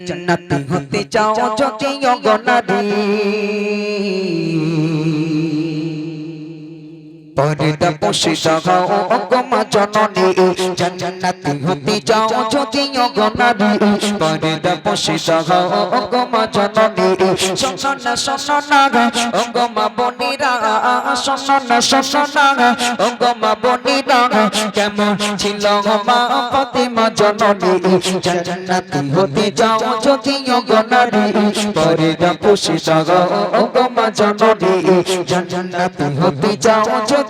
জান্নাতি হতে চাও যদি অগনারী পর্দা পোষে দাও, অগমা জননী। জান্নাতি হতে চাও যদি অগনারী পর্দা পোষে দাও, অগমা জননী। সন্না সন্না অগমা বনিরা সন্না সন্না অগমা বনিরা কেমন ছিল মা ফাতেমা জননী। জান্নাতি হতে চাও যদি অগনারী পর্দা পোষে দাও, অগমা জননী। জান্নাতি হতে চাও যদি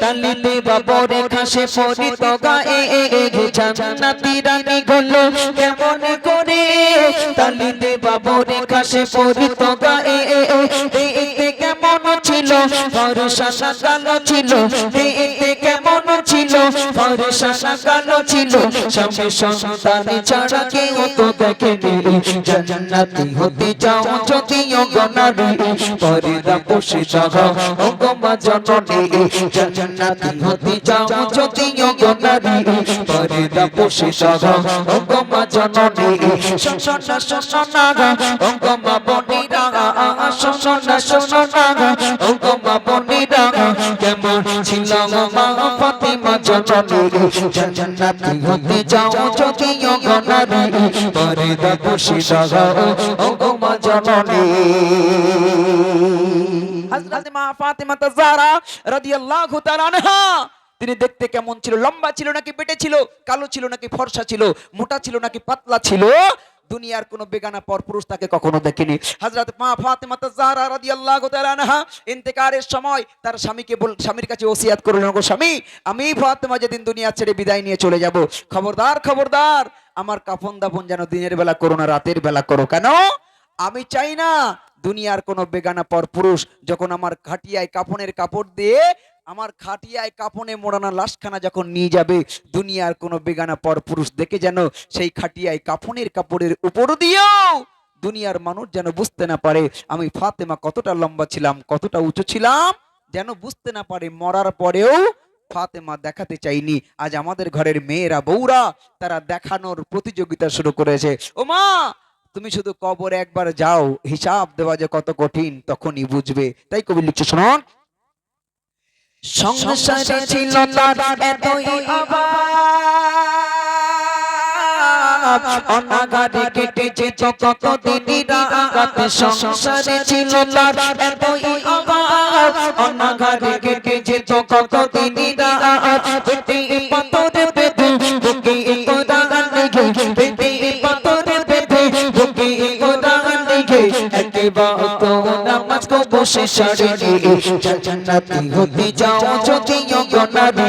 তালিতে বাবরে খাসে পরিত গায়ে জান্নাতি রানী গল। কেমন করে? তালিতে বাবরে খাসে পরিত গায়ে দেখতে কেমন ছিল? ভরসা কালো ছিল। দেখতে ছিল ভরসা কালো ছিল? স্বামী সন্তান ছাড়া কেউ তো দেখেনি। জান্নাতি হতে যাও যদি অগনারী পরিদা পোষে যাও অগমা জননী। জান্নাতি হতে যাও যদি অগনারী পরিদা পোষে যাও অগমা জননী। সসনা সসনা অগমা বনিরা। সসনা সসনা অগমা বনিরা। তিনি দেখতে কেমন ছিল? লম্বা ছিল নাকি বেটে ছিল? কালো ছিল নাকি ফর্সা ছিল? মোটা ছিল নাকি পাতলা ছিল? দুনিয়ার কোন বেগানা পর পুরুষ তাকে কখনো দেখেনি। হযরত মা ফাতেমা তাজারা রাদিয়াল্লাহু তাআলা আনহা ইন্তেকারের সময় তার স্বামীকে বল, স্বামীর কাছে ওসিয়াত করলেন গো স্বামী, আমি ফাতেমা যেদিন দুনিয়া ছেড়ে বিদায় নিয়ে চলে যাব, খবরদার খবরদার, আমার কাফন দাফন যেন দিনের বেলা করো না, রাতের বেলা করো কেন? আমি চাই না দুনিয়ার কোনো বেগানা পর পুরুষ যখন আমার খাটিয়ায় কাপনের কাপড় দিয়ে আমার খাটিয়ায় কাপনে মোড়ানো লাশখানা যখন নিয়ে যাবে, দুনিয়ার কোনো বেগানা পর পুরুষ দেখে যেন সেই খাটিয়ায় কাপনের কাপড়ের উপর দিয়েও দুনিয়ার মানুষ যেন বুঝতে না পারে, আমি ফাতেমা কতটা লম্বা ছিলাম, কতটা উঁচু ছিলাম, যেন বুঝতে না পারে মরার পরেও ফাতেমা দেখাতে চাইনি। আজ আমাদের ঘরের মেয়েরা, বউরা তারা দেখানোর প্রতিযোগিতা শুরু করেছে। ও মা, তুমি শুধু কবরে একবার যাও, হিসাব দেওয়া যে কত কঠিন, তখনই বুঝবে। তাই কবি লিখছে, শোনন। সংসারে ছিল তার এতই অভাব। অনাগারে কেটে যেত কত দিনই রাত। সংসারে ছিল তার এতই অভাব। অনাগারে কেটে যেত কত দিনই রাত পেটে পাতরে বেঁধে বুকে কোদাল লেগে পেটে পাতরে বেঁধে বুকে কোদাল লেগে একেবারে তো নামাজ কো বসে সারে জান্নাতি হতে যাও যদি অগনারী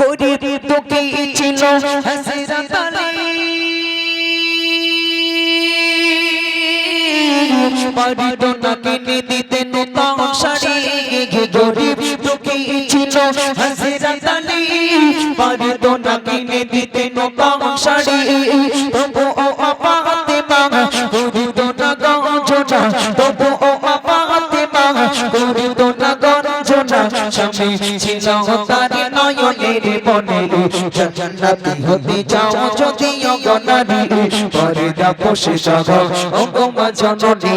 গরিব দুঃখী ছিল হাসিরাত আলী বাড়িত না কিনে দিতে নতুন শাড়ি গরিব দুঃখী ছিল হাসিরাত আলী বাড়িত না কিনে দিতে নতুন শাড়ি তবু ও আপাতে মা গরিব না গঞ্জনা। তবু ও আপাতে মা গরিব না গঞ্জনা। স্বামী ছিল তারি নয়নের বনে জান্নাতি হতে চাও যদি অগনারী পর্দা পোষে সহ অগমা জননী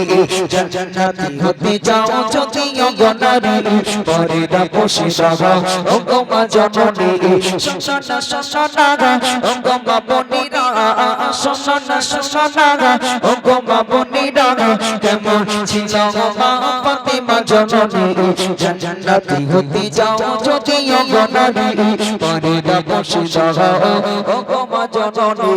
জান্নাতি হতে যাও যদি অগনারী পর্দা পোষে সহ অগমা জননী শোনা শোনা অগমা বনিরা শোনা শোনা অগমা বনিরা কেমন ছিল মা ফাতেমা জননী। জান্নাতি হতে যাও যদি অগনারী পর্দা পোষে সহ অগমা জননী।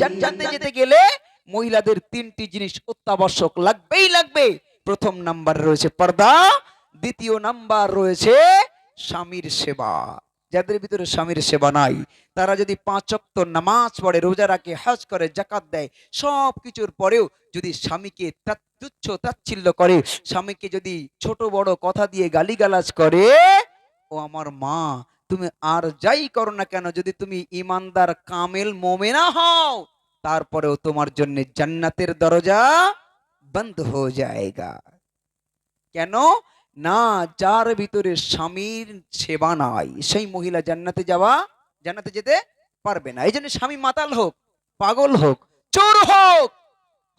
জান্নাতে যেতে গেলে মহিলাদের তিনটি জিনিস অত্যাবশ্যক লাগবেই লাগবে। প্রথম নাম্বার রয়েছে পর্দা, দ্বিতীয় নাম্বার রয়েছে স্বামীর সেবা। যাদের ভিতরে স্বামীর সেবা নাই, তারা যদি পাঁচ ওয়াক্ত নামাজ পড়ে, রোজা রাখে, হজ করে জাকাত দেয় সব কিছুর পরেও যদি স্বামীকে তুচ্ছ তাচ্ছিল্য করে, স্বামীকে যদি ছোট বড় কথা দিয়ে গালিগালাজ করে, ও আমার মা তুমি আর যাই করো না কেন, যদি তুমি ইমানদার, কামেল, মোমেনা হও, তারপরেও তোমার জন্য জান্নাতের দরজা বন্ধ হয়ে যায়গা। কেন? না, যার ভিতরে স্বামীর সেবা নাই, সেই মহিলা জান্নাতে যাওয়া, জান্নাতে যেতে পারবে না। এই জন্য স্বামী মাতাল হোক, পাগল হোক, চোর হোক,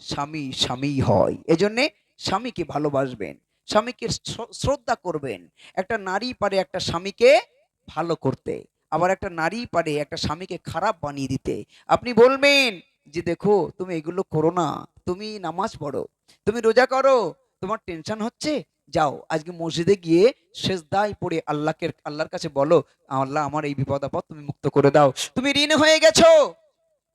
স্বামী স্বামী হয়। এজন্যে স্বামীকে ভালোবাসবেন, স্বামীকে শ্রদ্ধা করবেন। একটা নারী পারে একটা স্বামীকে ভালো করতে। আবার একটা নারী পারে একটা স্বামীকে খারাপ বানিয়ে দিতে। আপনি বলবেন যে, দেখো, তুমি এগুলো করো না। তুমি নামাজ পড়ো। তুমি রোজা করো। তোমার টেনশন হচ্ছে? যাও। আজকে মসজিদে গিয়ে শেষ দায় পড়ে আল্লাহকে, আল্লাহর কাছে বলো, আল্লাহ, আমার এই বিপদ আপদ তুমি মুক্ত করে দাও। তুমি ঋণ হয়ে গেছো?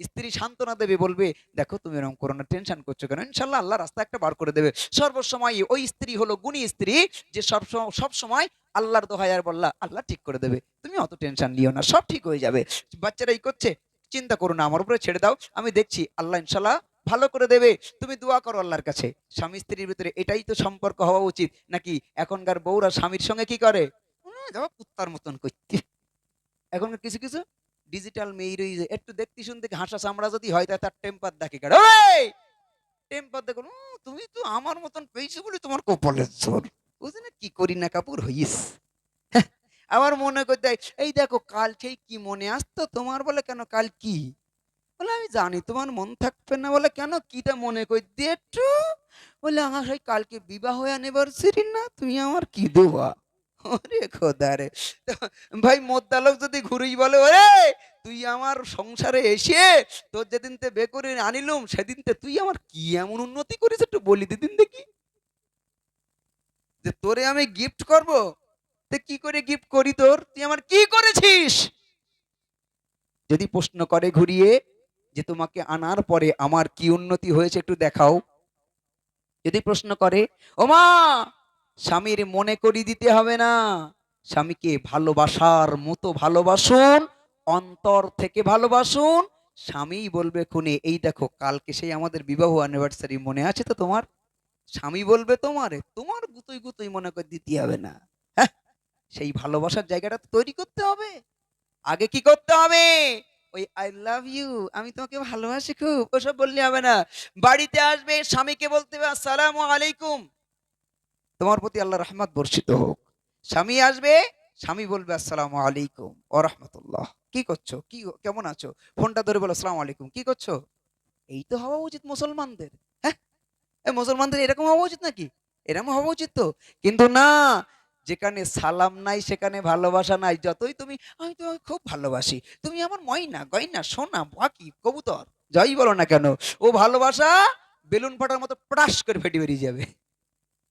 স্ত্রী সান্ত্বনা দেবে, বলবে, দেখো তুমি এরকম করো না টেনশন করছ কেন? ইনশাল্লাহ আল্লাহ রাস্তা একটা বার করে দেবে। সর্বসময় ওই স্ত্রী হলো গুণী স্ত্রী, যে সব সব সময় আল্লাহর দোহাই আর বললা, আল্লাহ ঠিক করে দেবে, তুমি অত টেনশন নিও না, সব ঠিক হয়ে যাবে। বাচ্চারা এই করছে, চিন্তা করো না, আমার উপরে ছেড়ে দাও, আমি দেখছি আল্লাহ ইনশাল্লাহ ভালো করে দেবে, তুমি দোয়া করো আল্লাহর কাছে। স্বামী স্ত্রীর ভিতরে এটাই তো সম্পর্ক হওয়া উচিত, নাকি এখনকার বউরা স্বামীর সঙ্গে কি করে? কুত্তার মতন করতে। এখনকার কিছু কিছু? ডিজিটাল মেয়ে রয়েছে একটু দেখতে শুনতে হাসা চামড়া যদি হয় তার টেম্পার দেখে টেম্পার উম, তুমি তো আমার মতন পেয়েছ বলে তোমার কপালের জোর। বুঝলি না কি করি না কাপুর হইস। আবার মনে করতে হয়, এই দেখো কাল সেই কি মনে আসতো তোমার বলে কেন কাল কি? বলে আমি জানি তোমার মন থাকবে না বলে কেন কিটা মনে কই দিয়ে একটু? বলে আমার সেই কালকে বিবাহ অ্যানিভার্সারি না তুমি আমার কি দেওয়া ওরে খোদা রে। ভাই, মোদ্দালক যদি ঘুরেই বলে, ওরে, তুই আমার সংসারে এসে তোর যেদিন তে বে করে আনিলুম সেদিন তে তুই আমার কি এমন উন্নতি করিস একটু বলি দিদিন দেখি। যে তোরে আমি গিফট করব, তে কি করে গিফট করি তোর? তুই আমার কি করেছিস? যদি প্রশ্ন করে ঘুরিয়ে যে তোমাকে আনার পরে আমার কি উন্নতি হয়েছে একটু দেখাও। যদি প্রশ্ন করে ও মা স্বামীর মনে করি দিতে হবে না। স্বামীকে ভালোবাসার মতো ভালোবাসুন, অন্তর থেকে ভালোবাসুন। স্বামী বলবে খুনে, এই দেখো, কালকে সেই আমাদের বিবাহ অ্যানিভার্সারি মনে আছে তো তোমার? স্বামী বলবে, তোমারে, তোমার গুতুই গুতুই মনে করে দিতে হবে না। হ্যাঁ সেই ভালোবাসার জায়গাটা তৈরি করতে হবে। আগে কি করতে হবে? ওই আই লাভ ইউ আমি তোমাকে ভালোবাসি খুব। ওসব বললে হবে না। বাড়িতে আসবে, স্বামীকে বলতে হবে, আসসালামু আলাইকুম। তোমার প্রতি আল্লাহ রহমত বর্ষিত হোক। স্বামী আসবে, স্বামী বলবে, আসসালামু আলাইকুম ও রহমতুল্লাহ। কি করছ? কি, কেমন আছো? ফোনটা ধরে বলো, আসসালামু আলাইকুম, কি করছ? এই তো হওয়া উচিত মুসলমানদের। হ্যাঁ? মুসলমানদের এরকম হওয়া উচিত নাকি? এরকম হওয়া উচিত তো। কিন্তু না, যেখানে সালাম নাই, সেখানে ভালোবাসা নাই। যতই তুমি, আমি তোমাকে খুব ভালোবাসি। তুমি আমার ময়না, গয়না, সোনা, বাকি, কবুতর, যাই বলো না কেন, ও ভালোবাসা বেলুন ফাটার মতো প্রাস করে ফেটে বেরিয়ে যাবে।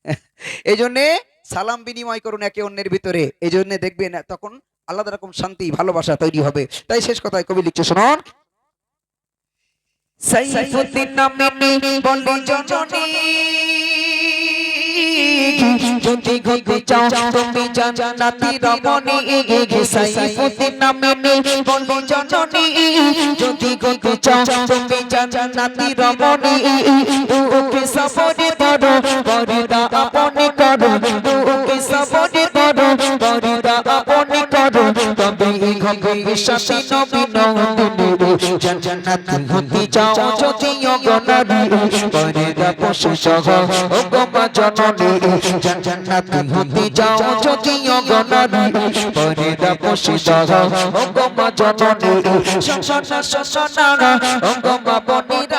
এই জন্যে সালাম বিনিময় করুন একে অন্যের ভিতরে। এই জন্য দেখবেন তখন আলাদা রকম শান্তি, ভালোবাসা তৈরি হবে। তাই শেষ কথায় কবি লিখছে, শুনুন। সাইফুদ্দিন নামে বলি জননী, যদি গতি চাও তুমি জান্নাতি রমণী, সাইফুদ্দিন নামে বলি জননী, যদি গতি চাও তুমি জান্নাতি রমণী ওকে সবরে করো পরিদা আপনি করো ওকে সবরে করো পরিদা আপনি করো, তবে হবে শাসি নবী নন্দিনী জান্নাত হতে যাও যদি অগনারী পর্দা পোষে সহ ও জননী জান্নাত হতে যাও যদি অগনারী পর্দা পোষে সহ ও জননী, শোষণা শোষণা ও বনিরা